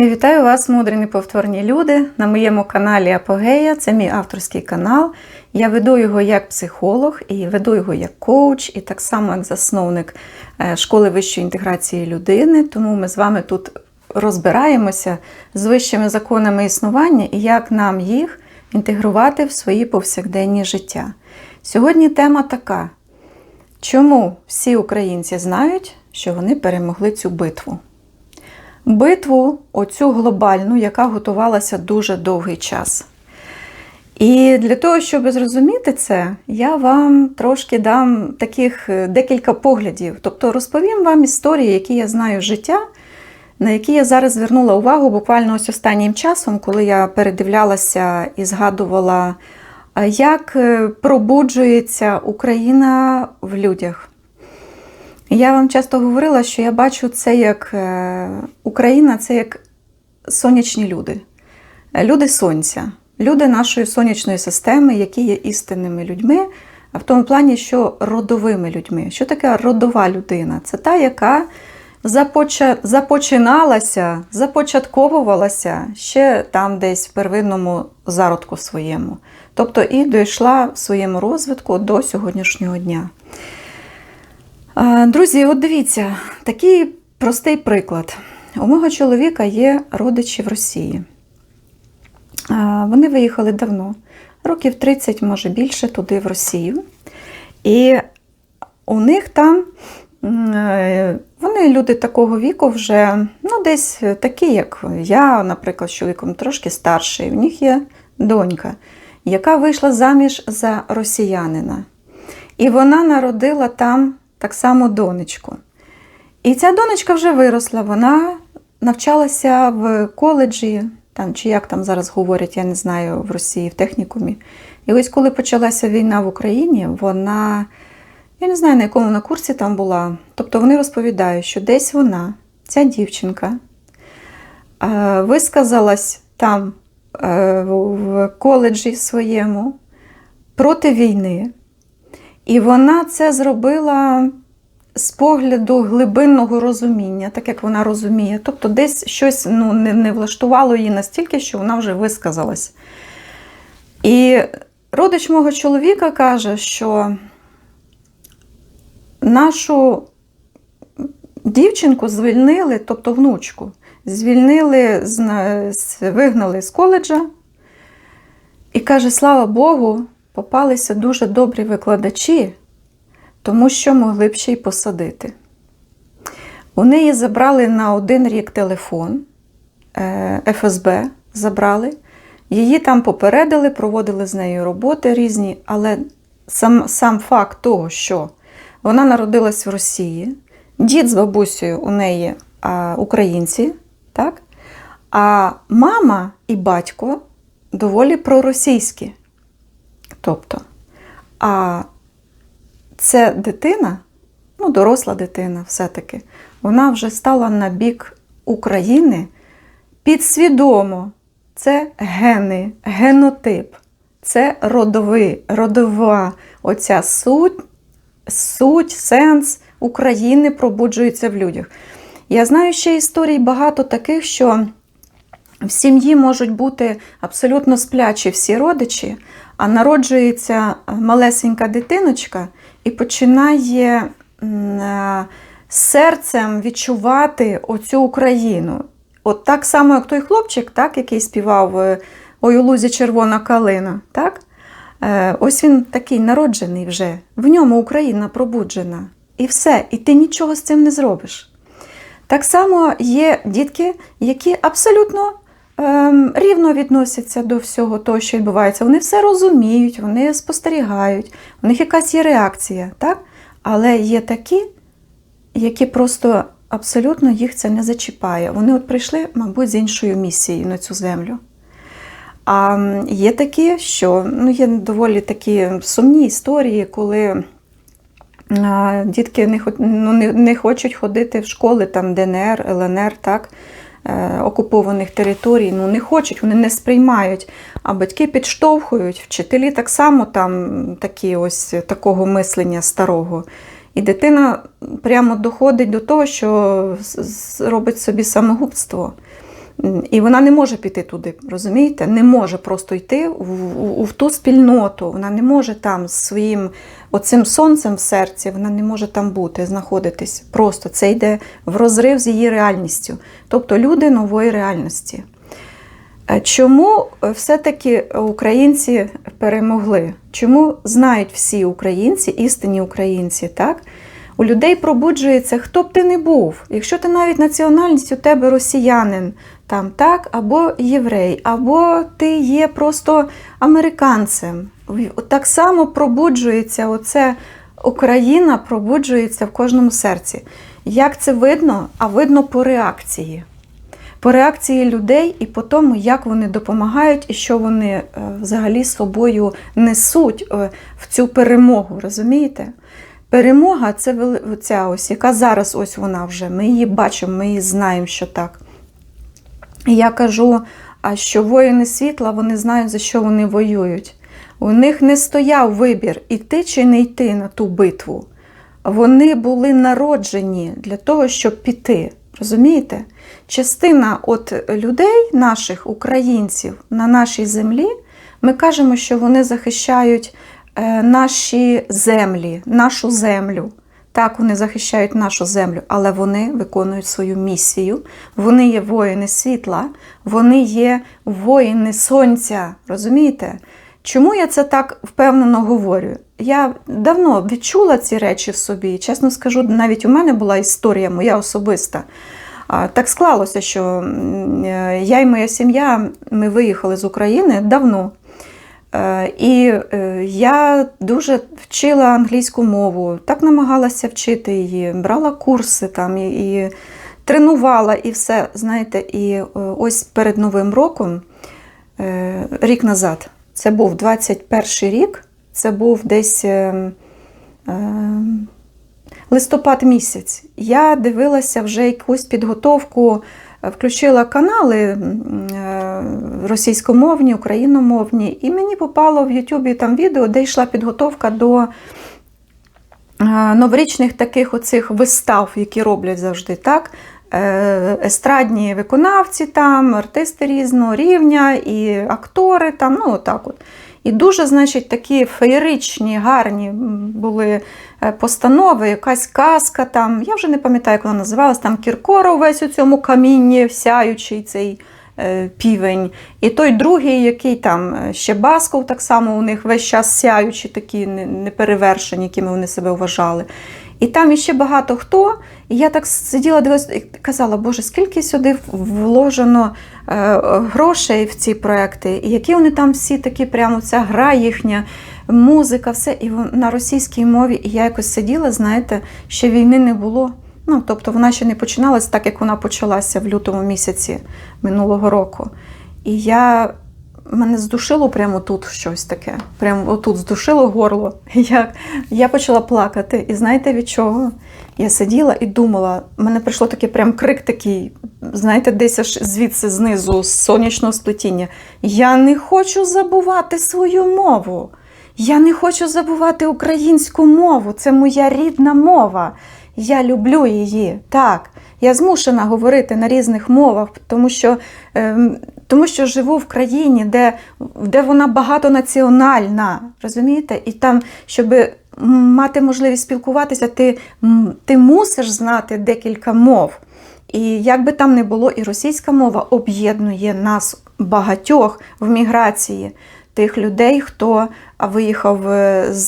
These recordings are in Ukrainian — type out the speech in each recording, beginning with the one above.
Я вітаю вас, мудрі неповторні люди, на моєму каналі Апогея. Це мій авторський канал. Я веду його як психолог і веду його як коуч, і так само як засновник е, школи вищої інтеграції людини. Тому ми з вами тут розбираємося з вищими законами існування і як нам їх інтегрувати в свої повсякденні життя. Сьогодні тема така: чому всі українці знають, що вони перемогли цю битву? Битву, оцю глобальну, яка готувалася дуже довгий час. І для того, щоб зрозуміти це, я вам трошки дам таких е, декілька поглядів. Тобто розповім вам історії, які я знаю з життя, на які я зараз звернула увагу буквально ось останнім часом, коли я передивлялася і згадувала, як е, пробуджується Україна в людях. Я вам часто говорила, що я бачу це як е, Україна, це як сонячні люди, люди сонця, люди нашої сонячної системи, які є істинними людьми, а в тому плані, що родовими людьми. Що таке родова людина? Це та, яка започиналася, започатковувалася ще там, десь в первинному зародку своєму. Тобто і дійшла в своєму розвитку до сьогоднішнього дня. Друзі, от дивіться, такий простий приклад. У мого чоловіка є родичі в Росії. Вони виїхали давно, років 30, може більше, туди в Росію. І у них там е, вони люди такого віку вже, ну, десь такі, як я, наприклад, з чоловіком трошки старший. У них є донька, яка вийшла заміж за росіянина. І вона народила там так само донечку. І ця донечка вже виросла, вона навчалася в коледжі, там, чи як там зараз говорять, я не знаю, в Росії, в технікумі. І ось коли почалася війна в Україні, вона, я не знаю, на якому вона курсі там була. Тобто вони розповідають, що десь вона, ця дівчинка, е, висказалась там е, в коледжі своєму проти війни. І вона це зробила з погляду глибинного розуміння, так як вона розуміє. Тобто, десь щось ну, не, не влаштувало її настільки, що вона вже висказалась. І родич мого чоловіка каже, що нашу дівчинку звільнили, тобто внучку, звільнили, вигнали з коледжа. І каже, слава Богу, попалися дуже добрі викладачі, тому що могли б ще й посадити. У неї забрали на один рік телефон е, ФСБ забрали, її там попередили, проводили з нею роботи різні, але сам сам факт того, що вона народилась в Росії, дід з бабусею у неї а, українці, так? а мама і батько доволі проросійські. Тобто, а це дитина, ну, доросла дитина, все-таки, вона вже стала на бік України підсвідомо. Це гени, генотип, це родовий, родова оця суть, суть, сенс України пробуджується в людях. Я знаю ще історій багато таких, що в сім'ї можуть бути абсолютно сплячі всі родичі, а народжується малесенька дитиночка і починає е, серцем відчувати оцю Україну. От так само, як той хлопчик, так, який співав е, Ой у лузі червона калина. так? Е, ось він такий народжений вже, в ньому Україна пробуджена. І все, і ти нічого з цим не зробиш. Так само є дітки, які абсолютно рівно відносяться до всього того, що відбувається. Вони все розуміють, вони спостерігають, у них якась є реакція, так? але є такі, які просто абсолютно їх це не зачіпає. Вони от прийшли, мабуть, з іншою місією на цю землю. А є такі, що ну, є доволі такі сумні історії, коли а, дітки не ну, не, не хочуть ходити в школи, там ДНР, ЛНР, так, окупованих територій, ну не хочуть, вони не сприймають. А батьки підштовхують, вчителі так само там такі ось такого мислення старого. І дитина прямо доходить до того, що робить собі самогубство. І вона не може піти туди, розумієте? Не може просто йти в, в, в ту спільноту. Вона не може там з своїм оцим сонцем в серці, вона не може там бути, знаходитись. Просто це йде в розрив з її реальністю. Тобто люди нової реальності. Е, Чому е, все-таки українці перемогли? Чому знають всі українці, істинні українці, так? У людей пробуджується, хто б ти не був. Якщо ти навіть національність у тебе росіянин, там, так, або єврей, або ти є просто американцем. Так само пробуджується оце Україна пробуджується в кожному серці. Як це видно? А видно по реакції по реакції людей і по тому, як вони допомагають і що вони е, взагалі собою несуть е, в цю перемогу. Розумієте? Перемога це ця ось, яка зараз ось вона вже. Ми її бачимо, ми її знаємо, що так. І я кажу, що воїни світла, вони знають, за що вони воюють. У них не стояв вибір, іти чи не йти на ту битву. Вони були народжені для того, щоб піти. Розумієте? Частина от людей, наших українців на нашій землі, ми кажемо, що вони захищають е, наші землі, нашу землю. Так, вони захищають нашу землю, але вони виконують свою місію. Вони є воїни світла, вони є воїни сонця. Розумієте? Чому я це так впевнено говорю? Я давно відчула ці речі в собі. Чесно скажу, навіть у мене була історія моя особиста. Так склалося, що е, я і моя сім'я ми виїхали з України давно. Е, І е, я дуже вчила англійську мову, так намагалася вчити її, брала курси там і, і тренувала і все. Знаєте, і е, ось перед Новим роком, рік назад, це був 21 рік, це був десь. Листопад місяць. Я дивилася вже якусь підготовку, включила канали е, російськомовні, україномовні, і мені попало в Ютубі там відео, де йшла підготовка до е, новорічних таких оцих вистав, які роблять завжди так. Е, Естрадні виконавці, там, артисти різного рівня, і актори там, ну отак от. І дуже, значить, такі феєричні, гарні були е, постанови, якась казка там. Я вже не пам'ятаю, як вона називалась, там Кіркоров весь у цьому камінні, сяючий цей е, півень. І той другий, який там е, ще Басков, так само у них весь час сяючі, такі неперевершені, якими вони себе вважали. І там іще багато хто. І я так сиділа, дивилася і казала, Боже, скільки сюди вложено е, грошей в ці проекти, і які вони там всі такі, прямо ця гра їхня, музика, все. І на російській мові. І я якось сиділа, знаєте, ще війни не було. Ну, тобто вона ще не починалась так, як вона почалася в лютому місяці минулого року. І я мене здушило прямо тут щось таке. Прямо отут здушило горло. Я, я почала плакати. І знаєте від чого? Я сиділа і думала, в мене прийшло такий прям крик такий, знаєте, десь аж звідси знизу, з сонячного сплетіння. Я не хочу забувати свою мову. Я не хочу забувати українську мову. Це моя рідна мова. Я люблю її. Так. Я змушена говорити на різних мовах, тому що, ем, тому що живу в країні, де, де вона багатонаціональна. Розумієте? І там, щоб мати можливість спілкуватися, ти, ти мусиш знати декілька мов. І як би там не було, і російська мова об'єднує нас багатьох в міграції тих людей, хто виїхав е, з,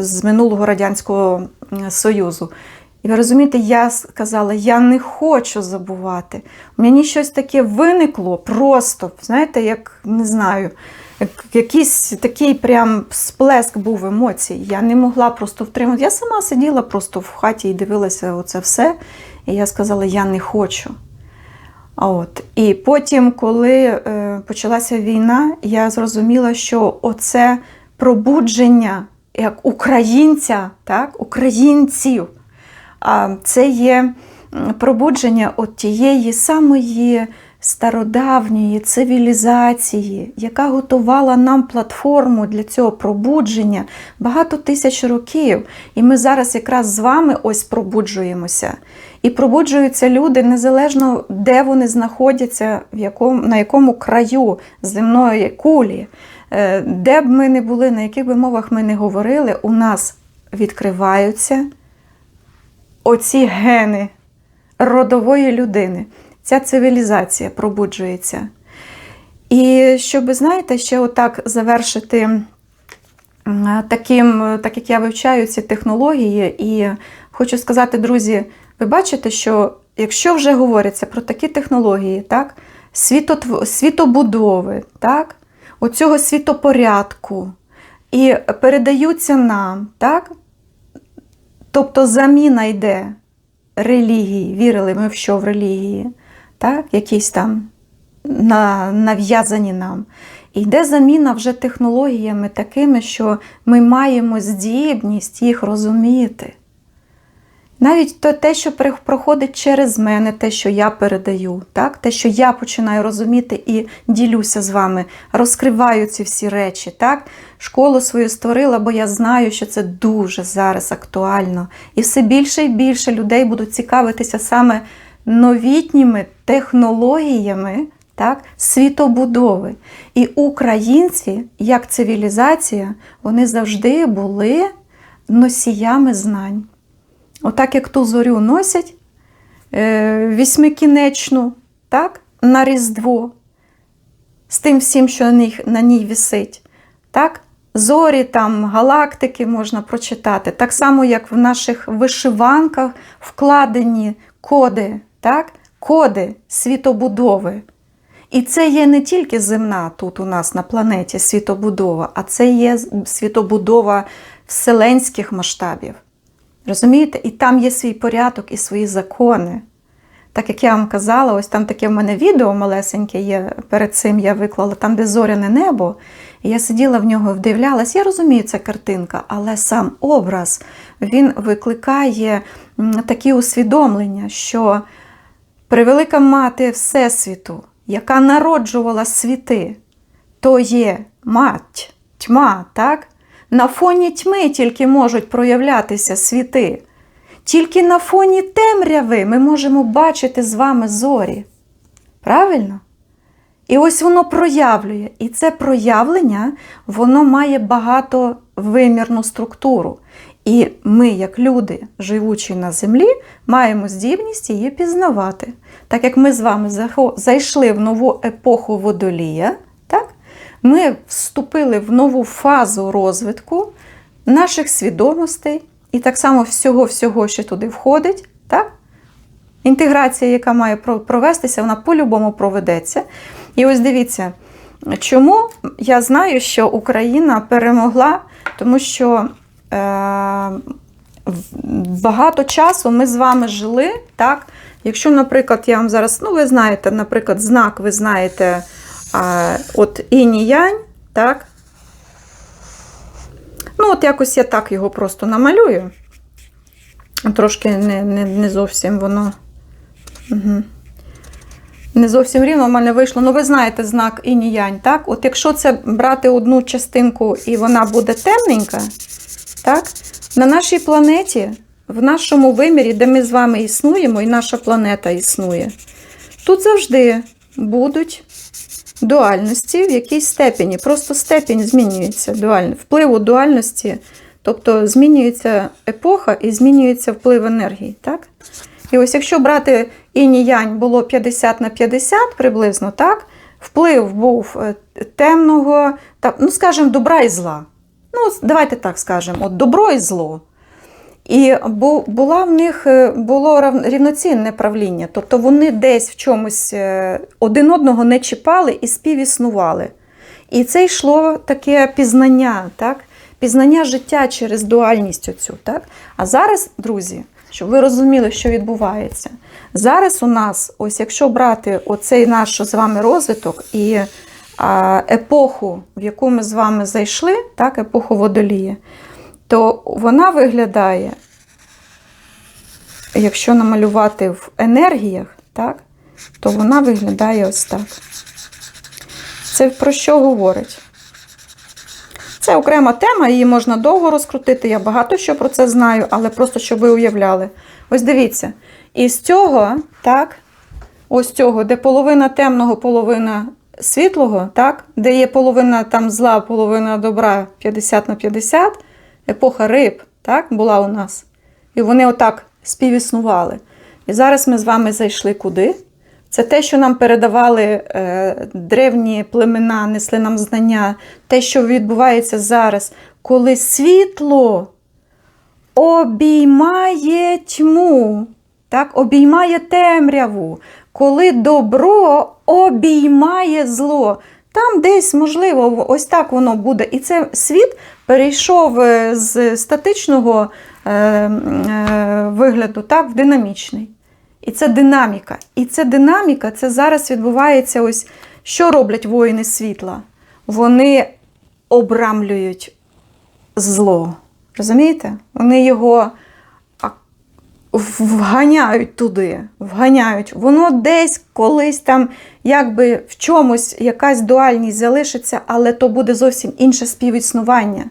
з минулого Радянського Союзу. І ви розумієте, я сказала, я не хочу забувати. Мені щось таке виникло просто, знаєте, як не знаю, як якийсь такий прям сплеск був емоцій. Я не могла просто втримати. Я сама сиділа просто в хаті і дивилася оце все. І я сказала, я не хочу. От. І потім, коли е, почалася війна, я зрозуміла, що оце пробудження як українця, так, українців, це є пробудження от тієї самої стародавньої цивілізації, яка готувала нам платформу для цього пробудження багато тисяч років. І ми зараз якраз з вами ось пробуджуємося. І пробуджуються люди незалежно, де вони знаходяться, в якому, на якому краю земної кулі, Е, де б ми не були, на яких би мовах ми не говорили, у нас відкриваються оці гени родової людини. Ця цивілізація пробуджується. І щоб, знаєте, ще отак завершити таким, так як я вивчаю ці технології, і хочу сказати, друзі, ви бачите, що якщо вже говориться про такі технології, так, світотв... світобудови, так, оцього світопорядку, і передаються нам, так, тобто заміна йде релігії, вірили ми в що в релігії, так, якісь там на, нав'язані нам. Йде заміна вже технологіями такими, що ми маємо здібність їх розуміти. Навіть то, те, що проходить через мене, те, що я передаю, так? те, що я починаю розуміти і ділюся з вами, розкриваю ці всі речі. Так? Школу свою створила, бо я знаю, що це дуже зараз актуально. І все більше і більше людей будуть цікавитися саме новітніми технологіями так, світобудови. І українці, як цивілізація, вони завжди були носіями знань. Отак, як ту зорю носять е, вісьмикінечну, так, на Різдво, з тим всім, що на, них, на ній висить. Так? Зорі, там, галактики можна прочитати. Так само, як в наших вишиванках вкладені коди, так? коди світобудови. І це є не тільки земна тут у нас на планеті світобудова, а це є світобудова вселенських масштабів. Розумієте? І там є свій порядок і свої закони. Так як я вам казала, ось там таке в мене відео малесеньке є, перед цим я виклала, там, де зоряне небо, і я сиділа в нього, вдивлялась. Я розумію, це картинка, але сам образ він викликає такі усвідомлення, що превелика мати Всесвіту, яка народжувала світи, то є мать, тьма, так? На фоні тьми тільки можуть проявлятися світи. Тільки на фоні темряви ми можемо бачити з вами зорі. Правильно? І ось воно проявлює. І це проявлення, воно має багатовимірну структуру. І ми, як люди, живучі на землі, маємо здібність її пізнавати. Так як ми з вами зайшли в нову епоху водолія? Ми вступили в нову фазу розвитку наших свідомостей і так само всього-всього, що туди входить. Так? Інтеграція, яка має провестися, вона по-любому проведеться. І ось дивіться, чому я знаю, що Україна перемогла, тому що е, багато часу ми з вами жили. так? Якщо, наприклад, я вам зараз, ну ви знаєте, наприклад, знак, ви знаєте, а, от інь-янь, так? Ну, от якось я так його просто намалюю. Трошки не, не, не зовсім воно. Угу. Не зовсім рівно в мене вийшло. Ну, ви знаєте знак інь-янь, так? От якщо це брати одну частинку і вона буде темненька, так? На нашій планеті, в нашому вимірі, де ми з вами існуємо, і наша планета існує, тут завжди будуть дуальності в якійсь степені. Просто степінь змінюється. Дуаль... Вплив у дуальності, тобто змінюється епоха і змінюється вплив енергії. Так? І ось якщо брати інь-янь було 50 на 50 приблизно, так? вплив був е, темного, ну, скажімо, добра і зла. Ну, давайте так скажемо, от добро і зло. І була в них е, було рівноцінне правління, тобто вони десь в чомусь е, один одного не чіпали і співіснували. І це йшло таке пізнання, так? пізнання життя через дуальність оцю. Так? А зараз, друзі, щоб ви розуміли, що відбувається. Зараз у нас, ось якщо брати оцей наш з вами розвиток і епоху, в яку ми з вами зайшли, так, епоху водолія, то вона виглядає, якщо намалювати в енергіях, так, то вона виглядає ось так. Це про що говорить? Це окрема тема, її можна довго розкрутити. Я багато що про це знаю, але просто щоб ви уявляли. Ось дивіться. І з цього, так, ось цього, де половина темного, половина світлого, так, де є половина там зла, половина добра 50 на 50, епоха риб, так, була у нас. І вони отак співіснували. І зараз ми з вами зайшли куди? Це те, що нам передавали е, древні племена, несли нам знання, те, що відбувається зараз, коли світло обіймає тьму, так, обіймає темряву, коли добро обіймає зло. Там десь, можливо, ось так воно буде. І це світ перейшов е, з статичного е, е, вигляду так, в динамічний. І це динаміка. І це динаміка, це зараз відбувається ось, що роблять воїни світла? Вони обрамлюють зло. Розумієте? Вони його вганяють туди, вганяють. Воно десь колись там, якби в чомусь якась дуальність залишиться, але то буде зовсім інше співіснування.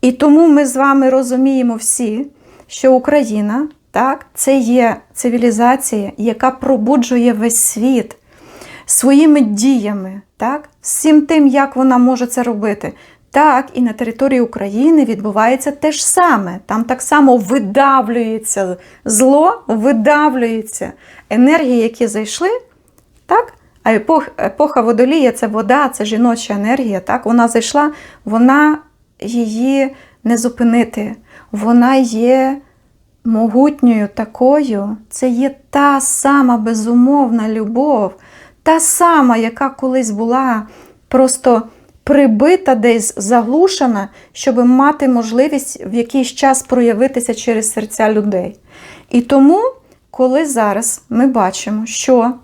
І тому ми з вами розуміємо всі, що Україна так, це є цивілізація, яка пробуджує весь світ своїми діями, так, всім тим, як вона може це робити. Так, і на території України відбувається те ж саме. Там так само видавлюється зло, видавлюється енергії, які зайшли. так? А епох, епоха водолія це вода, це жіноча енергія. так? Вона зайшла, вона її не зупинити. Вона є могутньою такою. Це є та сама безумовна любов, та сама, яка колись була просто прибита десь заглушена, щоб мати можливість в якийсь час проявитися через серця людей. І тому, коли зараз ми бачимо, що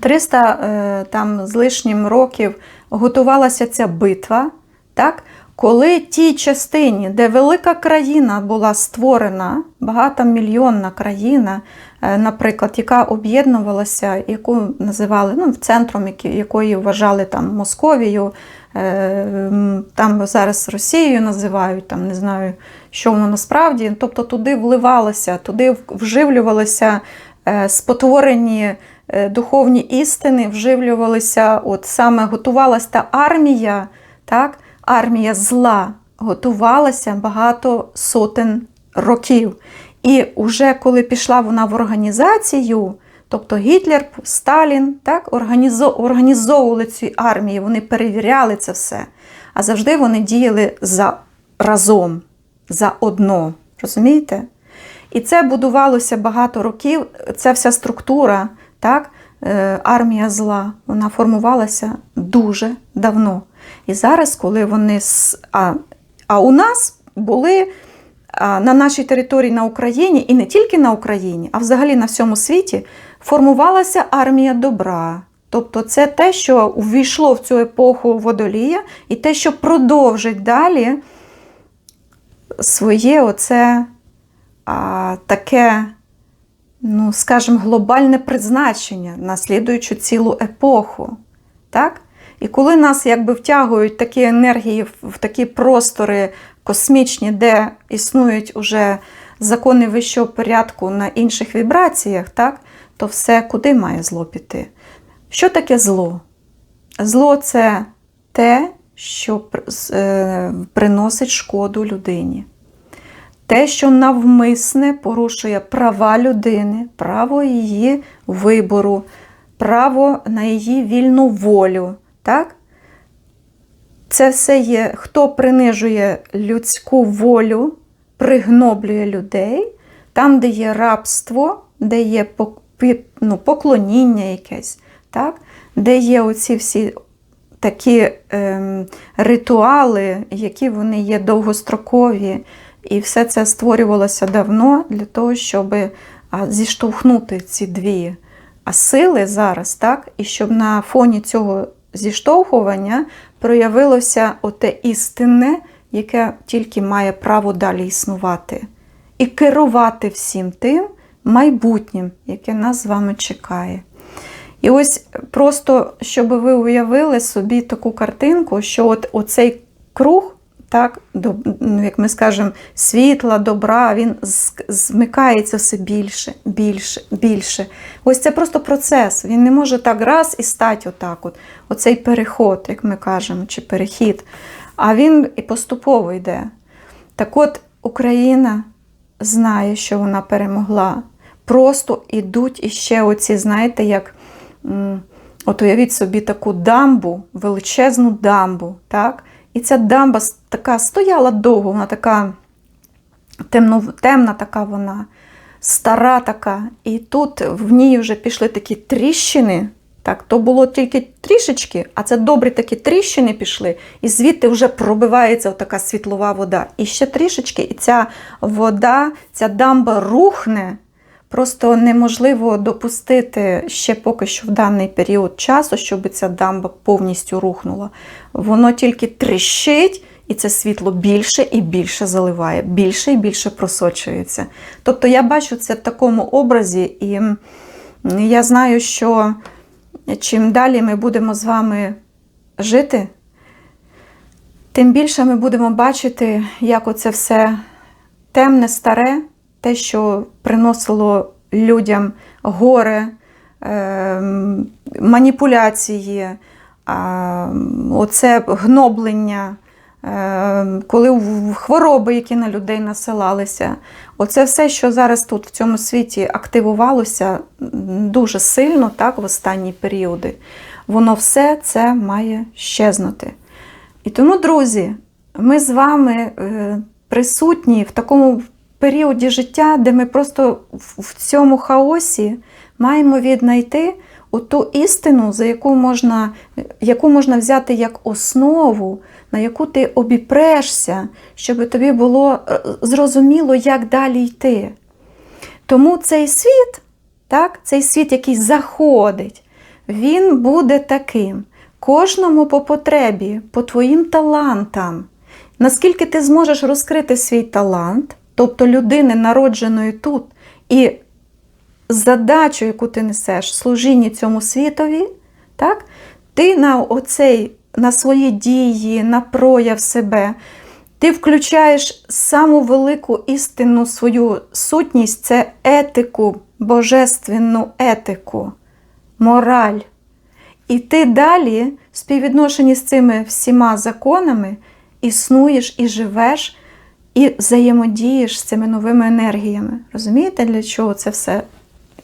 300 е, там, з лишнім років готувалася ця битва, так? Коли тій частині, де велика країна була створена, багатомільйонна країна, е, наприклад, яка об'єднувалася, яку називали ну, центром, якої вважали там Московію, е, там зараз Росією називають, там не знаю, що воно насправді. Тобто туди вливалося, туди вживлювалися е, спотворені духовні істини, вживлювалися, от саме готувалася та армія. так, армія зла готувалася багато сотень років. І вже коли пішла вона в організацію, тобто Гітлер, Сталін так, організовували ці армії, вони перевіряли це все. А завжди вони діяли за разом, за одно. Розумієте? І це будувалося багато років. Ця вся структура, так, е, армія зла, вона формувалася дуже давно. І зараз, коли вони. А, а у нас були на нашій території на Україні, і не тільки на Україні, а взагалі на всьому світі формувалася армія добра. Тобто це те, що увійшло в цю епоху водолія, і те, що продовжить далі своє оце а, таке, ну, скажімо, глобальне призначення, наслідуючи цілу епоху. Так? І коли нас якби втягують такі енергії в такі простори космічні, де існують уже закони вищого порядку на інших вібраціях, так, то все куди має зло піти? Що таке зло? Зло це те, що е, приносить шкоду людині. Те, що навмисне порушує права людини, право її вибору, право на її вільну волю. Так? Це все є, хто принижує людську волю, пригноблює людей, там, де є рабство, де є ну, поклоніння якесь, так? де є оці всі такі ем, ритуали, які вони є довгострокові. І все це створювалося давно для того, щоб зіштовхнути ці дві сили зараз, так? і щоб на фоні цього зіштовхування проявилося оте істинне, яке тільки має право далі існувати. І керувати всім тим, майбутнім, яке нас з вами чекає. І ось просто, щоб ви уявили собі таку картинку, що от оцей круг, так, до, ну, як ми скажемо, світла, добра, він змикається все більше, більше, більше. Ось це просто процес. Він не може так раз і стати отак. От. Оцей переход, як ми кажемо, чи перехід. А він і поступово йде. Так от Україна знає, що вона перемогла. Просто ідуть іще оці, знаєте, як. От уявіть собі таку дамбу, величезну дамбу, так? І ця дамба така стояла довго, вона така темно, темна така вона, стара така. І тут в ній вже пішли такі тріщини. Так, то було тільки трішечки, а це добрі такі тріщини пішли, і звідти вже пробивається така світлова вода. І ще трішечки, і ця вода, ця дамба рухне. Просто неможливо допустити ще поки що в даний період часу, щоб ця дамба повністю рухнула. Воно тільки тріщить, і це світло більше і більше заливає, більше і більше просочується. Тобто я бачу це в такому образі, і я знаю, що чим далі ми будемо з вами жити, тим більше ми будемо бачити, як оце все темне, старе, те, що приносило людям горе, ем, маніпуляції, оце гноблення, ем, коли хвороби, які на людей насилалися. Оце все, що зараз тут в цьому світі активувалося дуже сильно, так, в останні періоди, воно все це має щезнути. І тому, друзі, ми з вами е, присутні в такому періоді життя, де ми просто в- цьому хаосі маємо віднайти ту істину, за яку можна, яку можна взяти як основу, на яку ти обіпрешся, щоб тобі було е, зрозуміло, як далі йти. Тому цей світ, так, цей світ, який заходить, він буде таким. Кожному по потребі, по твоїм талантам. Наскільки ти зможеш розкрити свій талант, тобто людини, народженої тут, і задачу, яку ти несеш, служіння цьому світові, так, ти на, оцей, на свої дії, на прояв себе, ти включаєш саму велику істинну свою сутність це етику, божественну етику, мораль. І ти далі, в співвідношенні з цими всіма законами, існуєш і живеш, і взаємодієш з цими новими енергіями. Розумієте, для чого це все,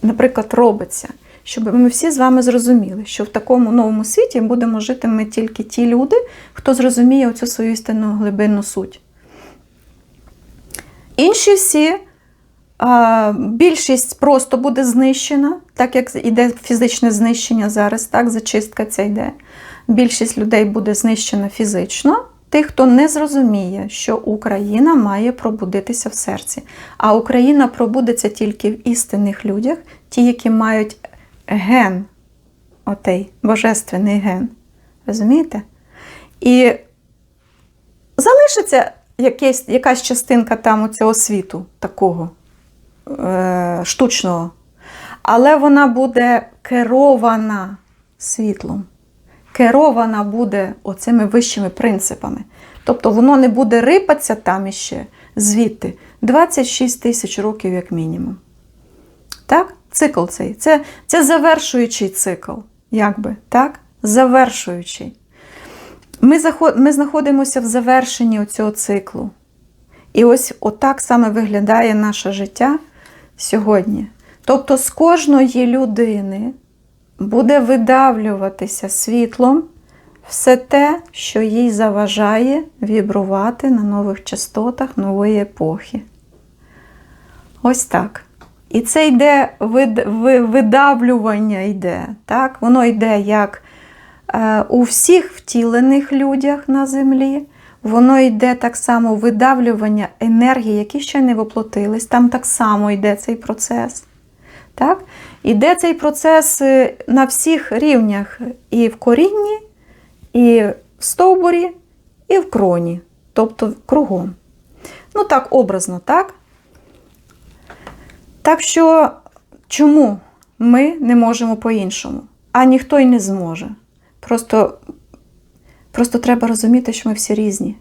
наприклад, робиться? Щоб ми всі з вами зрозуміли, що в такому новому світі будемо жити ми тільки ті люди, хто зрозуміє оцю свою істинну глибинну суть. Інші всі, більшість просто буде знищена, так як іде фізичне знищення зараз, так, зачистка ця йде. Більшість людей буде знищена фізично. Тих, хто не зрозуміє, що Україна має пробудитися в серці. А Україна пробудеться тільки в істинних людях, ті, які мають ген, отей, божественний ген. Розумієте? І залишиться якесь, якась частинка там у цього світу, такого е, штучного. Але вона буде керована світлом. Керована буде оцими вищими принципами. Тобто воно не буде рипатися там іще звідти 26 тисяч років, як мінімум. Так? Цикл цей. Це, це завершуючий цикл. Якби, так? Завершуючий. Ми, заход... Ми знаходимося в завершенні цього циклу. І ось отак саме виглядає наше життя сьогодні. Тобто з кожної людини буде видавлюватися світлом все те, що їй заважає вібрувати на нових частотах нової епохи. Ось так. І це йде видавлювання йде. Так? Воно йде як е, у всіх втілених людях на землі. Воно йде так само видавлювання енергії, які ще не воплотились. Там так само йде цей процес. Так? Іде цей процес е, на всіх рівнях: і в корінні, і в стовбурі, і в кроні, тобто кругом. Ну так, образно, так? Так що, чому ми не можемо по-іншому? А ніхто й не зможе. Просто, просто треба розуміти, що ми всі різні.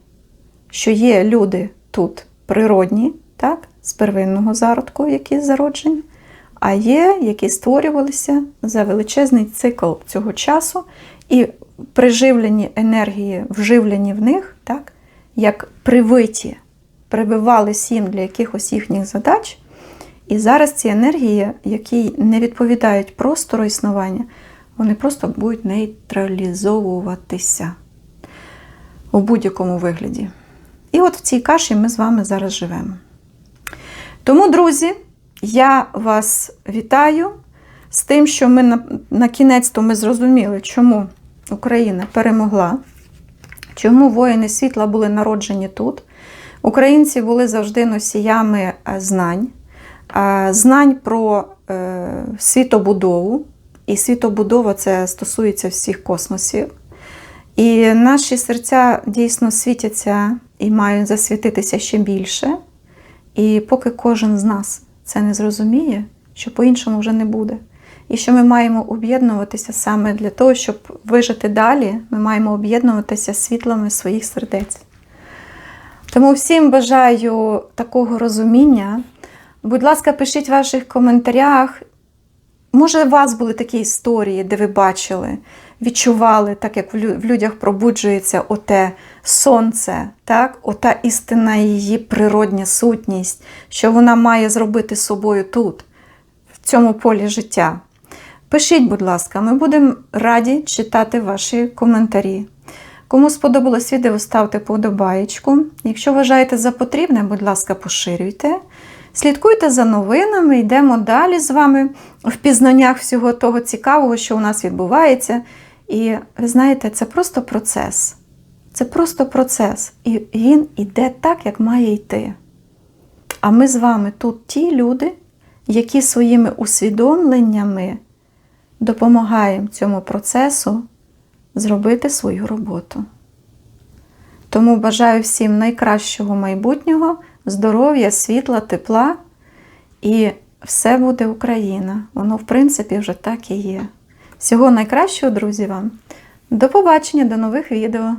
Що є люди тут природні, так, з первинного зародку, які зароджені, а є, які створювалися за величезний цикл цього часу, і приживлені енергії, вживлені в них, так, як привиті, прибивались їм для якихось їхніх задач. І зараз ці енергії, які не відповідають простору існування, вони просто будуть нейтралізовуватися у будь-якому вигляді. І от в цій каші ми з вами зараз живемо. Тому, друзі, я вас вітаю з тим, що ми на, на кінець-то ми зрозуміли, чому Україна перемогла, чому воїни світла були народжені тут. Українці були завжди носіями е, знань, е, знань про е, світобудову. І світобудова це стосується всіх космосів. І наші серця дійсно світяться і мають засвітитися ще більше. І поки кожен з нас це не зрозуміє, що по-іншому вже не буде. І що ми маємо об'єднуватися саме для того, щоб вижити далі, ми маємо об'єднуватися світлами своїх сердець. Тому всім бажаю такого розуміння. Будь ласка, пишіть в ваших коментарях. Може, у вас були такі історії, де ви бачили, відчували, так як в людях пробуджується оте сонце, так? ота істинна її природня сутність, що вона має зробити з собою тут, в цьому полі життя. Пишіть, будь ласка, ми будемо раді читати ваші коментарі. Кому сподобалось відео, ставте подобаєчку. Якщо вважаєте за потрібне, будь ласка, поширюйте. Слідкуйте за новинами, йдемо далі з вами в пізнаннях всього того цікавого, що у нас відбувається. І ви знаєте, це просто процес. Це просто процес. І він іде так, як має йти. А ми з вами тут ті люди, які своїми усвідомленнями допомагаємо цьому процесу зробити свою роботу. Тому бажаю всім найкращого майбутнього, здоров'я, світла, тепла і все буде Україна. Воно, в принципі, вже так і є. Всього найкращого, друзі, вам. До побачення, до нових відео!